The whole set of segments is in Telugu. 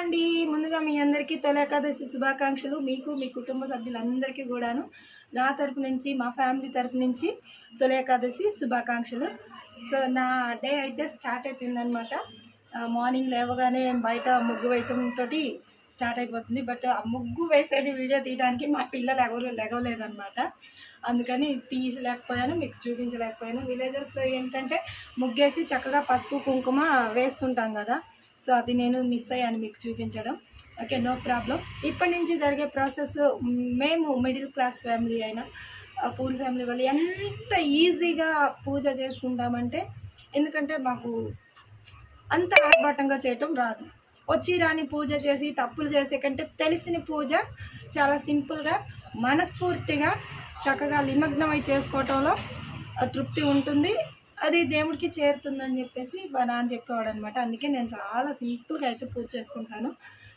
అండి. ముందుగా మీ అందరికీ తొలకాదశి శుభాకాంక్షలు. మీకు మీ కుటుంబ సభ్యులందరికీ కూడాను నా తరపు నుంచి మా ఫ్యామిలీ తరపు నుంచి తొలకాదశి శుభాకాంక్షలు. సో నా డే అయితే స్టార్ట్ అయిపోయిందనమాట మార్నింగ్ లేవగానే బయట ముగ్గు వేయటంతో స్టార్ట్ అయిపోతుంది. బట్ ఆ ముగ్గు వేసేది వీడియో తీయడానికి మా పిల్లలు ఎవరు లెగవలేదనమాట అందుకని తీసలేకపోయాను మీకు చూపించలేకపోయాను. విలేజెస్లో ఏంటంటే ముగ్గేసి చక్కగా పసుపు కుంకుమ వేస్తుంటాం కదా. సో అది నేను మిస్ అయ్యాను మీకు చూపించడం. ఓకే నో ప్రాబ్లం ఇప్పటి నుంచి జరిగే ప్రాసెస్ మేము మిడిల్ క్లాస్ ఫ్యామిలీ అయినా పూల్ ఫ్యామిలీ వాళ్ళు ఎంత ఈజీగా పూజ చేసుకుంటామంటే ఎందుకంటే మాకు అంత ఆర్భాటంగా చేయటం రాదు. వచ్చి రాని పూజ చేసి తప్పులు చేసే కంటే తెలిసిన పూజ చాలా సింపుల్గా మనస్ఫూర్తిగా చక్కగా నిమగ్నమై చేసుకోవటంలో తృప్తి ఉంటుంది. అది దేవుడికి చేరుతుందని చెప్పేసి మా నాన్న చెప్పేవాడు అనమాట అందుకే నేను చాలా సింపుల్గా అయితే పూజ చేసుకుంటాను.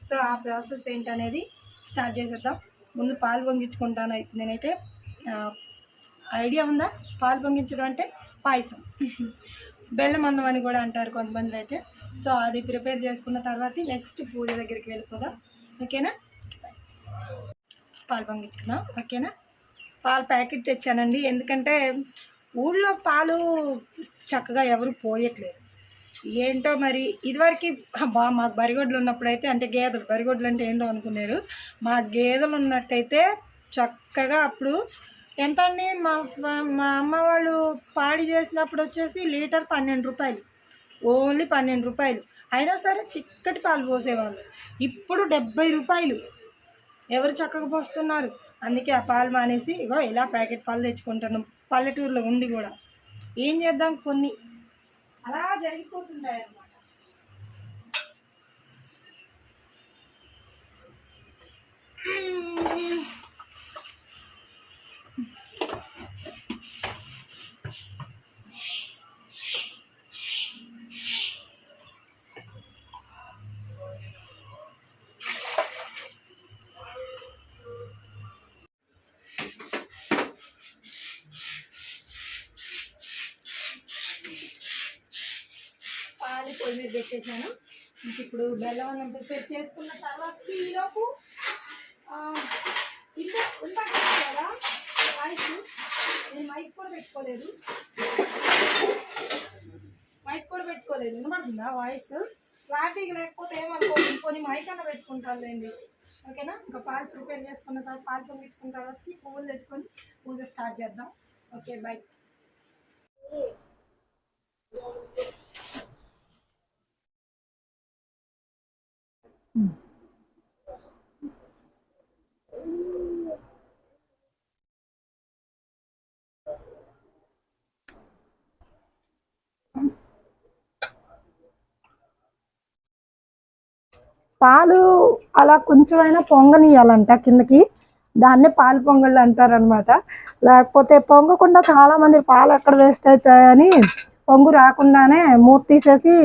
సో ఆ ప్రాసెస్ ఏంటనేది స్టార్ట్ చేసేద్దాం. ముందు పాలు పొంగించుకుంటాను అయితే నేనైతే. ఐడియా ఉందా? పాలు పొంగించడం అంటే పాయసం. బెల్లం అన్నం అని కూడా అంటారు కొంతమంది అయితే. సో అది ప్రిపేర్ చేసుకున్న తర్వాత నెక్స్ట్ పూజ దగ్గరికి వెళ్ళిపోదాం. ఓకేనా? పాలు పొంగించుకుందాం. ఓకేనా? పాలు ప్యాకెట్ తెచ్చానండి. ఎందుకంటే ఊళ్ళో పాలు చక్కగా ఎవరు పోయట్లేదు. ఏంటో మరి ఇదివరకు బా మాకు బరిగొడ్లు ఉన్నప్పుడైతే అంటే గేదెలు బరిగొడ్లు అంటే ఏంటో అనుకున్నారు. మా గేదెలు ఉన్నట్టయితే చక్కగా అప్పుడు ఎంత అండి? మా మా- అమ్మ వాళ్ళు పాడి చేసినప్పుడు వచ్చేసి లీటర్ పన్నెండు రూపాయలు. ఓన్లీ పన్నెండు రూపాయలు. అయినా సరే చిక్కటి పాలు పోసేవాళ్ళు. ఇప్పుడు డెబ్బై రూపాయలు. ఎవరు చక్కగా పోస్తున్నారు? అందుకే ఆ పాలు మానేసి ఇగో ఇలా ప్యాకెట్ పాలు తెచ్చుకుంటాను పల్లెటూరులో ఉండి కూడా ఏం చేద్దాం కొన్ని అలా జరిగిపోతుంటాయి అన్నమాట పాలు పొయ్యి మీద పెట్టేశాను. ఇంక ఇప్పుడు బెల్లం అన్నం ప్రిపేర్ చేసుకున్న తర్వాత ఈలోపు ఆ, ఇల్లు ఉండట్లేదు కదా వాయిస్ నేను మైక్ కూడా పెట్టుకోలేదు. మైక్ కూడా పెట్టుకోలేదు. వినబడుతుందా వాయిస్? క్లారిటీకి లేకపోతే ఏమనుకోండి కొన్ని మైక్ అన్న పెట్టుకుంటానులేండి. ఓకేనా? ఇంకా పాలు ప్రిపేర్ చేసుకున్న తర్వాత పాలు పంపించుకున్న తర్వాత పువ్వులు తెచ్చుకొని పూజ స్టార్ట్ చేద్దాం. Okay bye. పాలు అలా కొంచెమైనా పొంగనియాలంట కిందకి. దాన్నే పాలు పొంగళ్ళు అంటారనమాట లేకపోతే పొంగకుండా చాలా మంది పాలు ఎక్కడ వేస్ట్ అవుతాయని పొంగు రాకుండానే మూత తీసేసి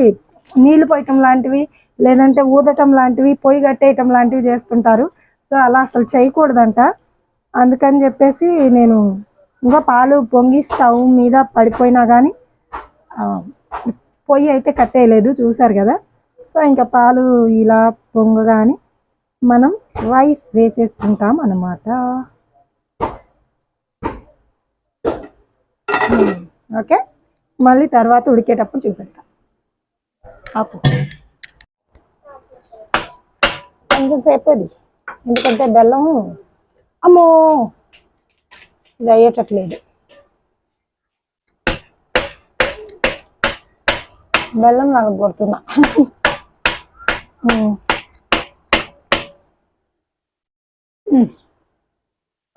నీళ్ళు పోయటం లాంటివి లేదంటే ఊదటం లాంటివి పొయ్యి కట్టేయటం లాంటివి చేస్తుంటారు. సో అలా అసలు చేయకూడదంట. అందుకని చెప్పేసి నేను ఇంకా పాలు పొంగి స్టవ్ మీద పడిపోయినా కానీ పొయ్యి అయితే కట్టేయలేదు చూసారు కదా. సో ఇంకా పాలు ఇలా పొంగగానే మనం రైస్ వేసేసుకుంటాం అన్నమాట. ఓకే? మళ్ళీ తర్వాత ఉడికేటప్పుడు చూపెడతాం. అప్పు కొంచెం సేపు అది. ఎందుకంటే బెల్లం అమ్మో ఇది అయ్యేటట్లేదు. బెల్లం నాకు కొడుతున్నా.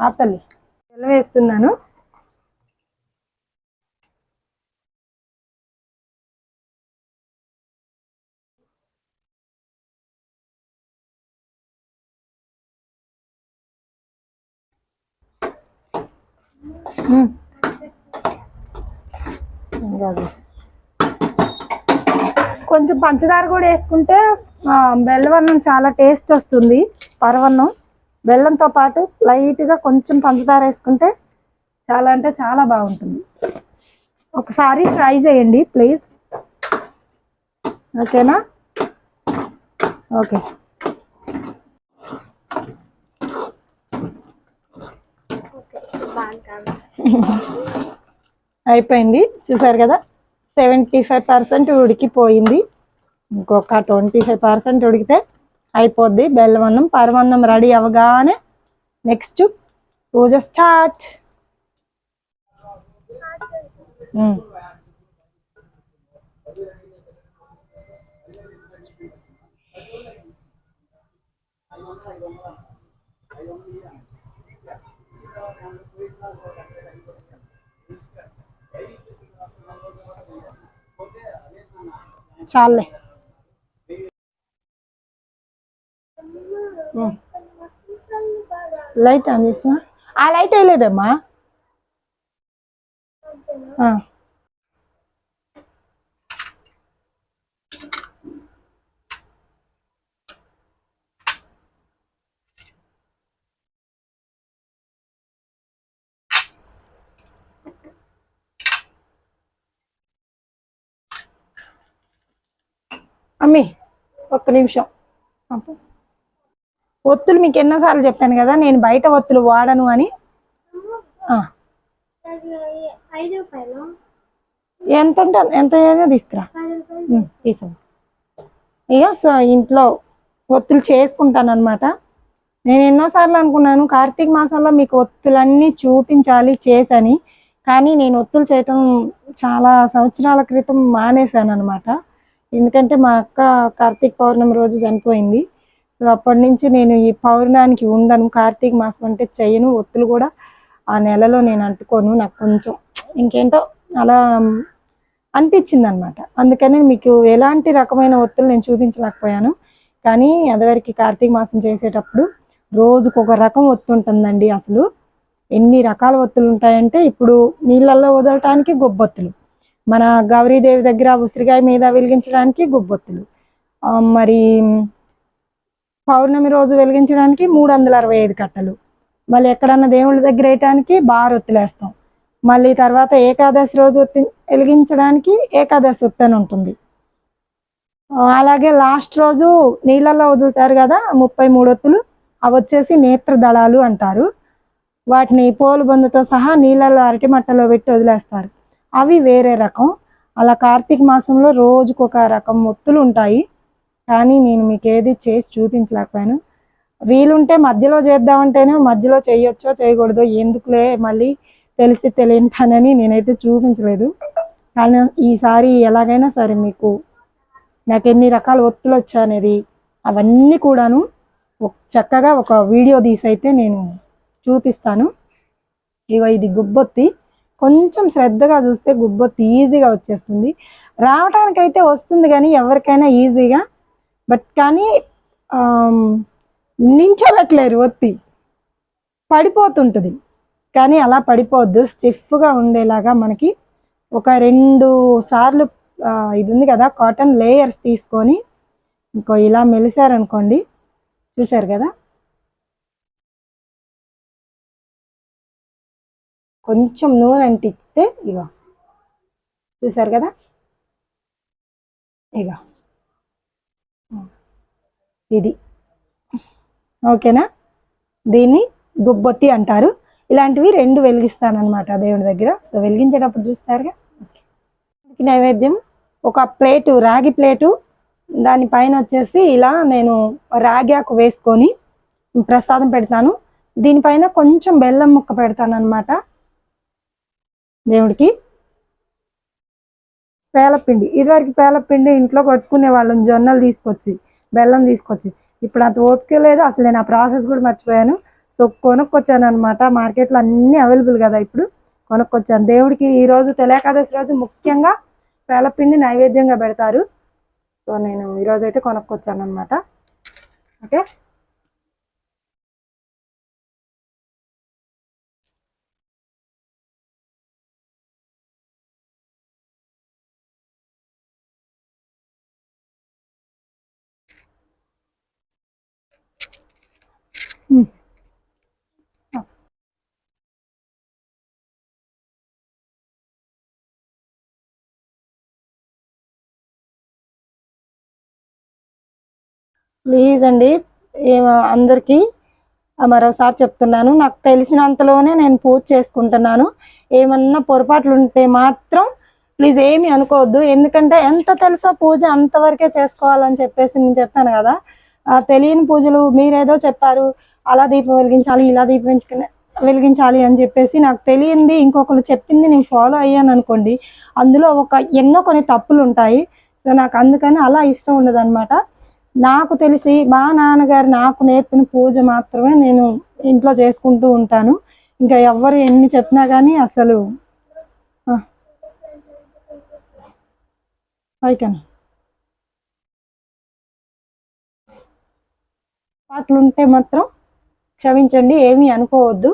ఆపల్లి బెల్లం వేస్తున్నాను. కొంచెం పంచదార కూడా వేసుకుంటే బెల్లవన్నం చాలా టేస్ట్ వస్తుంది పరవన్నం. బెల్లంతో పాటు లైట్గా కొంచెం పంచదార వేసుకుంటే చాలా అంటే చాలా బాగుంటుంది. ఒకసారి ట్రై చేయండి ప్లీజ్. ఓకేనా? ఓకే. అయిపోయింది. చూసారు కదా? సెవెంటీ ఫైవ్ పర్సెంట్ ఉడికిపోయింది. ఇంకొక ట్వంటీ ఫైవ్ పర్సెంట్ ఉడికితే అయిపోద్ది. బెల్లమన్నం పరమన్నం రెడీ అవ్వగానే నెక్స్ట్ పూజ స్టార్ట్. చాలే. లైట్ ఆన్ చేసినా? ఆ లైట్ వేయలేదమ్మా. అమ్మి ఒక్క నిమిషం. ఒత్తులు మీకు ఎన్నోసార్లు చెప్పాను కదా నేను బయట ఒత్తులు వాడను అని. ఎంత ఉంటే ఎంత తీసుకురా. తీసుకో. ఇక సో ఇంట్లో ఒత్తులు చేసుకుంటాను అనమాట నేను ఎన్నోసార్లు అనుకున్నాను కార్తీక మాసంలో మీకు ఒత్తులన్నీ చూపించాలి చేసని. కానీ నేను ఒత్తులు చేయటం చాలా సంవత్సరాల క్రితం మానేశాను అనమాట ఎందుకంటే మా అక్క కార్తీక పౌర్ణమి రోజు చనిపోయింది. సో అప్పటి నుంచి నేను ఈ పౌర్ణానికి ఉండను. కార్తీక మాసం అంటే చెయ్యను ఒత్తులు కూడా ఆ నెలలో నేను అంటుకోను నాకు కొంచెం. ఇంకేంటో అలా అనిపించింది అనమాట అందుకని మీకు ఎలాంటి రకమైన ఒత్తులు నేను చూపించలేకపోయాను. కానీ అదివరకు కార్తీక మాసం చేసేటప్పుడు రోజుకు ఒక రకం ఒత్తు ఉంటుందండి అసలు. ఎన్ని రకాల ఒత్తులు ఉంటాయంటే ఇప్పుడు నీళ్ళల్లో వదలటానికి గొబ్బొత్తులు. మన గౌరీదేవి దగ్గర ఉసిరికాయ మీద వెలిగించడానికి గొబ్బొత్తులు. మరి పౌర్ణమి రోజు వెలిగించడానికి మూడు వందల అరవై ఐదు కట్టలు. మళ్ళీ ఎక్కడన్నా దేవుళ్ళ దగ్గర వేయటానికి బారొత్తులు ఒత్తులేస్తాం. మళ్ళీ తర్వాత ఏకాదశి రోజు ఒత్తి వెలిగించడానికి ఏకాదశి ఒత్తని ఉంటుంది. అలాగే లాస్ట్ రోజు నీళ్ళల్లో వదులుతారు కదా ముప్పై మూడు ఒత్తులు. అవి వచ్చేసి నేత్ర దళాలు అంటారు. వాటిని పోలు బొందుతో సహా నీళ్ళల్లో అరటి మట్టలో పెట్టి వదిలేస్తారు. అవి వేరే రకం. అలా కార్తీక మాసంలో రోజుకు ఒక రకం ఒత్తులు ఉంటాయి. కానీ నేను మీకు ఏది చేసి చూపించలేకపోయాను. వీలుంటే మధ్యలో చేద్దామంటేనే మధ్యలో చేయొచ్చో చేయకూడదో ఎందుకులే మళ్ళీ తెలిసి తెలియని పని అని నేనైతే చూపించలేదు. కానీ ఈసారి ఎలాగైనా సరే మీకు నాకు ఎన్ని రకాల ఒత్తులు వచ్చా అనేది అవన్నీ కూడాను చక్కగా ఒక వీడియో తీసి అయితే నేను చూపిస్తాను. ఇగో ఇది గుబ్బొత్తి. కొంచెం శ్రద్ధగా చూస్తే గుబ్బొత్తి ఈజీగా వచ్చేస్తుంది. రావటానికైతే వస్తుంది కానీ ఎవరికైనా ఈజీగా. బట్ కానీ నించోబెట్టలేరు ఒత్తి. పడిపోతుంటుంది. కానీ అలా పడిపోవద్దు స్టిఫ్గా ఉండేలాగా మనకి ఒక రెండు సార్లు ఇది ఉంది కదా కాటన్ లేయర్స్ తీసుకొని ఇంకో ఇలా మెలిసారనుకోండి. చూసారు కదా? కొంచెం నూనె అంటిస్తే ఇగో. చూసారు కదా? ఇగో. ఇది. ఓకేనా? దీన్ని దుబ్బొత్తి అంటారు. ఇలాంటివి రెండు వెలిగిస్తానన్నమాట దేవుడి దగ్గర. సో వెలిగించేటప్పుడు చూస్తారుగా? ఓకే. నైవేద్యం. ఒక ప్లేటు రాగి ప్లేటు. దానిపైన వచ్చేసి ఇలా నేను రాగి ఆకు వేసుకొని ప్రసాదం పెడతాను. దీనిపైన కొంచెం బెల్లం ముక్క పెడతాను అనమాట దేవుడికి పేలపిండి. ఇదివరకు పేలపిండి ఇంట్లో కొట్టుకునే వాళ్ళం జొన్నలు తీసుకొచ్చి బెల్లం తీసుకొచ్చి. ఇప్పుడు అంత ఓపిక లేదు. అసలు నేను ఆ ప్రాసెస్ కూడా మర్చిపోయాను. సో కొనుక్కొచ్చాను అనమాట మార్కెట్లో అన్నీ అవైలబుల్ కదా ఇప్పుడు. కొనుక్కొచ్చాను. దేవుడికి ఈరోజు తెలియకాదశి రోజు ముఖ్యంగా పేలపిండి నైవేద్యంగా పెడతారు. సో నేను ఈరోజు అయితే కొనుక్కొచ్చాను అనమాట ఓకే? ప్లీజ్ అండి అందరికీ మరోసారి చెప్తున్నాను. నాకు తెలిసినంతలోనే నేను పూజ చేసుకుంటున్నాను. ఏమన్నా పొరపాట్లు ఉంటే మాత్రం ప్లీజ్ ఏమి అనుకోవద్దు. ఎందుకంటే ఎంత తెలుసో పూజ అంతవరకే చేసుకోవాలని చెప్పేసి నేను చెప్పాను కదా. ఆ తెలియని పూజలు మీరేదో చెప్పారు. అలా దీపం వెలిగించాలి ఇలా దీపం వెలిగించాలి అని చెప్పేసి నాకు తెలియంది. ఇంకొకరు చెప్పింది నేను ఫాలో అయ్యాను అనుకోండి. అందులో ఒక ఎన్నో కొన్ని తప్పులు ఉంటాయి నాకు అందుకని అలా ఇష్టం ఉండదు నాకు తెలిసి మా నాన్నగారు నాకు నేర్పిన పూజ మాత్రమే నేను ఇంట్లో చేసుకుంటూ ఉంటాను. ఇంకా ఎవ్వరు ఎన్ని చెప్పినా కానీ అసలు ఆ. పాటలుంటే మాత్రం క్షమించండి ఏమీ అనుకోవద్దు.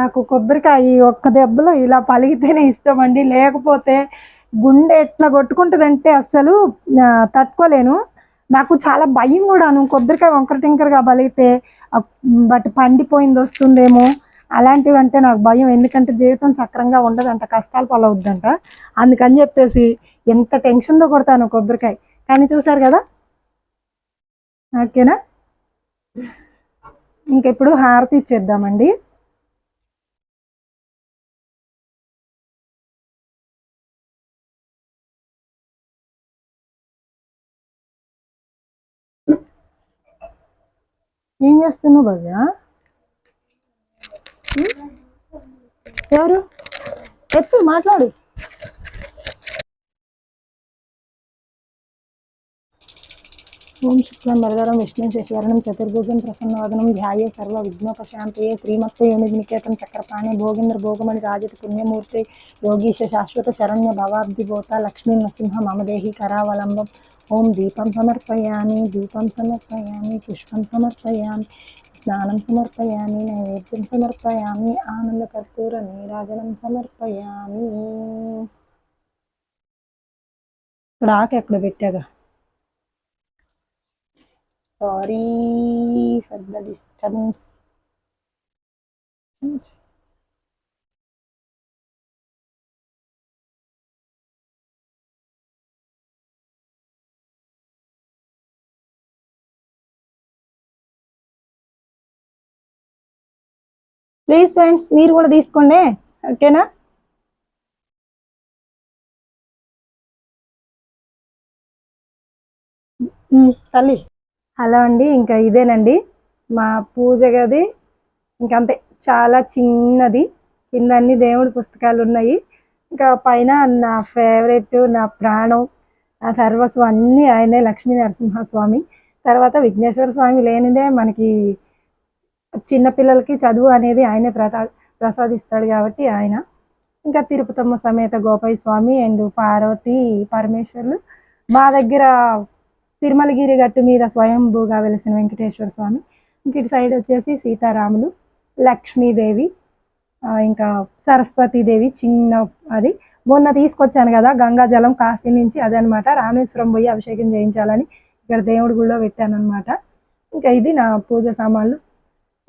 నాకు కొబ్బరికాయ ఒక్క దెబ్బలో ఇలా పలిగితేనే ఇష్టం అండి. లేకపోతే గుండె ఎట్లా కొట్టుకుంటుందంటే అస్సలు తట్టుకోలేను. నాకు చాలా భయం కూడాను. కొబ్బరికాయ వంకర టింకరగా బలిగితే బట్ పండిపోయింది వస్తుందేమో అలాంటివి అంటే నాకు భయం. ఎందుకంటే జీవితం సక్రంగా ఉండదంట కష్టాలు పాలవుద్దంట. అందుకని చెప్పేసి ఎంత టెన్షన్తో కొడతాను కొబ్బరికాయ. కానీ చూసారు కదా? ఓకేనా? ఇంకెప్పుడు హారతి ఇచ్చేద్దామండి. ఏం చేస్తున్నావు భవ్య? ఎవరు? ఎత్తు మాట్లాడు. ఓం శుక్లం వరదరం విష్ణు శశివరణం చతుర్భుజం ప్రసన్నవదనం ధ్యాయే సర్వ విఘ్నోపశాంతయే శ్రీమత్త యోనినికేతం చక్రపాణి భోగేంద్ర భోగమణి రాజత పుణ్యమూర్తి యోగీశ శాశ్వత శరణ్య భవాబ్ది భూత లక్ష్మీ నృసింహ మమదేహి కరావలంబం ఓం దీపం సమర్పయామి దీపం సమర్పయామి పుష్పం సమర్పయామి స్నానం సమర్పయామి నైవేద్యం సమర్పయామి ఆనంద కర్పూర నీరాజనం సమర్పయామి. ఇక్కడ ఆకు ఎక్కడ పెట్టాగా? Sorry for the disturbance please friends మీరు కూడా తీసుకోండి. ఓకేనా? తల్లి. హలో అండి ఇంకా ఇదేనండి. మా పూజ గది ఇంకంతే చాలా చిన్నది. కింద అన్ని దేవుడి పుస్తకాలు ఉన్నాయి. ఇంకా పైన నా ఫేవరెట్ నా ప్రాణం నా సర్వస్వం అన్నీ ఆయనే లక్ష్మీ నరసింహస్వామి తర్వాత విఘ్నేశ్వర స్వామి లేనిదే మనకి చిన్నపిల్లలకి చదువు అనేది ఆయనే ప్రసా ప్రసాదిస్తాడు కాబట్టి ఆయన. ఇంకా తిరుపతమ్మ సమేత గోపయ్య స్వామి అండ్ పార్వతి పరమేశ్వర్లు. మా దగ్గర తిరుమలగిరి గట్టు మీద స్వయంభూగా వెలిసిన వెంకటేశ్వర స్వామి. ఇంక ఇటు సైడ్ వచ్చేసి సీతారాములు లక్ష్మీదేవి ఇంకా సరస్వతీదేవి చిన్న అది. మొన్న తీసుకొచ్చాను కదా గంగాజలం కాశీ నుంచి అదనమాట. రామేశ్వరం పోయి అభిషేకం చేయించాలని ఇక్కడ దేవుడి గుళ్ళో పెట్టాను అనమాట ఇంకా ఇది నా పూజ సామాన్లు.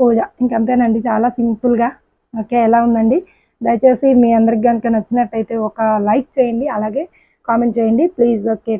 పూజ. ఇంకంతేనండి చాలా సింపుల్గా. ఓకే ఎలా ఉందండి? దయచేసి మీ అందరికి కనుక నచ్చినట్టయితే ఒక లైక్ చేయండి అలాగే కామెంట్ చేయండి. Please okay.